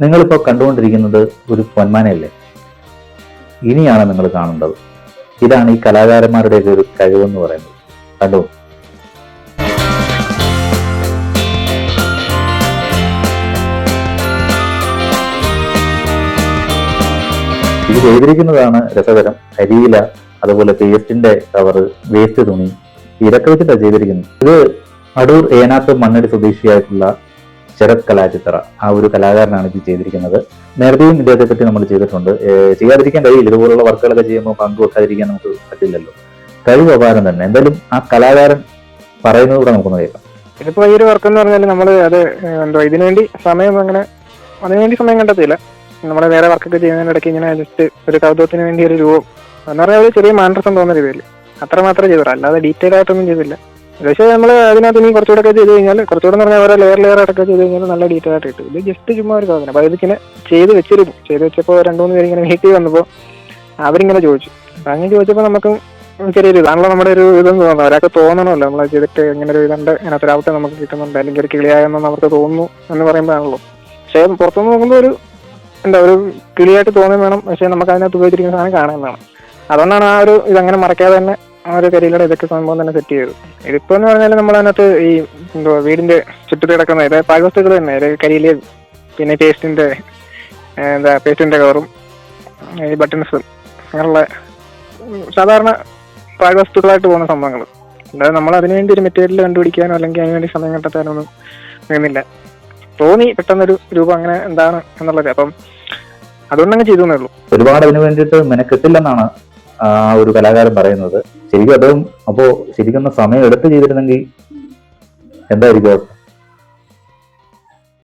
നിങ്ങളിപ്പോൾ കണ്ടുകൊണ്ടിരിക്കുന്നത് ഒരു പൊന്മാനയല്ലേ? ഇനിയാണ് നിങ്ങൾ കാണേണ്ടത്. ഇതാണ് ഈ കലാകാരന്മാരുടെയൊക്കെ ഒരു കഴിവെന്ന് പറയുന്നത്. കണ്ടു? ഇത് ചെയ്തിരിക്കുന്നതാണ് രസകരം. അരിയില അതുപോലെ പേസ്റ്റിന്റെ കവർ വേസ്റ്റ് തുണി ഇതൊക്കെ വെച്ചിട്ടാണ് ചെയ്തിരിക്കുന്നത്. ഇത് അടൂർ ഏനാത്ത് മണ്ണടി സ്വദേശിയായിട്ടുള്ള ശരത് കലാചിത്ര ആ ഒരു കലാകാരനാണ് ഇത് ചെയ്തിരിക്കുന്നത്. നേരത്തെയും ഇദ്ദേഹത്തെ പറ്റി നമ്മൾ ചെയ്തിട്ടുണ്ട്. ചെയ്യാതിരിക്കാൻ കഴിയില്ല. ഇതുപോലുള്ള വർക്കുകളൊക്കെ ചെയ്യുമ്പോൾ പങ്കുവെക്കാതിരിക്കാൻ നമുക്ക് പറ്റില്ലല്ലോ. കഴിവ് അപാരം തന്നെ. എന്തായാലും ആ കലാകാരൻ പറയുന്നത് കൂടെ നമുക്കൊന്ന് കേൾക്കാം. ഇതിപ്പോ ഈ ഒരു വർക്ക് എന്ന് പറഞ്ഞാൽ നമ്മൾ അത് എന്തോ ഇതിനുവേണ്ടി സമയം അങ്ങനെ അതിനുവേണ്ടി സമയം കണ്ടെത്തിയില്ല. നമ്മൾ വേറെ വർക്കൊക്കെ ചെയ്യുന്നതിനിടയ്ക്ക് ഇങ്ങനെ ജസ്റ്റ് ഒരു കൗതുകത്തിന് വേണ്ടി ഒരു രൂപം എന്ന് പറഞ്ഞാൽ ഒരു ചെറിയ മാൻഡ്രസം തോന്നുന്ന രീതിയിൽ. അത്ര മാത്രമേ ചെയ്തുള്ളൂ. അല്ലാതെ ഡീറ്റെയിൽ ആയിട്ടൊന്നും ചെയ്തില്ല. പക്ഷേ നമ്മൾ അതിനകത്ത് ഇനി കുറച്ചുകൂടെ ചെയ്ത് കഴിഞ്ഞാൽ കുറച്ചുകൂടെ പറഞ്ഞാൽ ഓരോ ലെയർ ലെയർ ആയിട്ടൊക്കെ ചെയ്ത് കഴിഞ്ഞാൽ നല്ല ഡീറ്റെയിൽ ആയിട്ട് കിട്ടും. ഇത് ജസ്റ്റ് ചുമ്മാ ഒരു സാധനം. അപ്പോൾ ഇതിങ്ങനെ ചെയ്ത് വെച്ചിരുന്നു ചെയ്ത് വെച്ചപ്പോൾ രണ്ട് മൂന്ന് പേര് ഇങ്ങനെ വീട്ടിൽ വന്നപ്പോൾ അവരിങ്ങനെ ചോദിച്ചു. അങ്ങനെ ചോദിച്ചപ്പോൾ നമുക്ക് ചെറിയൊരു ഇതാണല്ലോ നമ്മുടെ ഒരു ഇതെന്ന് തോന്നുന്നത് ഒരാൾക്ക് തോന്നണമല്ലോ. നമ്മൾ ചെയ്തിട്ട് ഇങ്ങനെ ഒരു ഇതുണ്ട്. അതിനകത്ത് ഒരു ഔട്ട് നമുക്ക് കിട്ടുന്നുണ്ട്. അല്ലെങ്കിൽ ഒരു കിളിയായെന്നൊന്ന് അവർക്ക് തോന്നുന്നു എന്ന് പറയുമ്പോഴാണല്ലോ. പക്ഷേ പുറത്തുനിന്ന് നോക്കുമ്പോൾ ഒരു എന്താ ഒരു കിളിയായിട്ട് തോന്നുകയും വേണം. പക്ഷേ നമുക്ക് അതിനകത്ത് ഉപയോഗിച്ചിരിക്കുന്ന സാധനം കാണാൻ വേണം. അതുകൊണ്ടാണ് ആ ഒരു ഇതങ്ങനെ മറക്കാതെ തന്നെ ആ ഒരു കരിയിലൂടെ ഇതൊക്കെ സംഭവം തന്നെ സെറ്റ് ചെയ്തത്. ഇതിപ്പോ എന്ന് പറഞ്ഞാൽ നമ്മൾ ഈ എന്തോ വീടിന്റെ ചുറ്റത്ത് കിടക്കുന്ന ഇത് പാഴ്വസ്തുക്കൾ തന്നെ അതായത് കരിയിൽ പിന്നെ പേസ്റ്റിന്റെ എന്താ പേസ്റ്റിന്റെ കവറും ഈ ബട്ടൺസും അങ്ങനെയുള്ള സാധാരണ പാഴ്വസ്തുക്കളായിട്ട് പോകുന്ന സംഭവങ്ങൾ അല്ലാതെ നമ്മൾ അതിനുവേണ്ടി ഒരു മെറ്റീരിയൽ കണ്ടുപിടിക്കാനോ അല്ലെങ്കിൽ അതിനുവേണ്ടി സമയം കണ്ടെത്താനോ ഒന്നും നിന്നില്ല തോന്നി പെട്ടെന്നൊരു രൂപം അങ്ങനെ എന്താണ് എന്നുള്ളത്. അപ്പം അതുകൊണ്ടങ്ങ് ചെയ്തു ഒരുപാട് അതിനു വേണ്ടിയിട്ട് മെനക്കെട്ടില്ലെന്നാണ് ആ ഒരു കലാകാരൻ പറയുന്നത്. ശരിക്കും അതും അപ്പോ ശരിക്കും സമയം എടുത്ത് ചെയ്തിരുന്നെങ്കിൽ എന്തായിരിക്കും?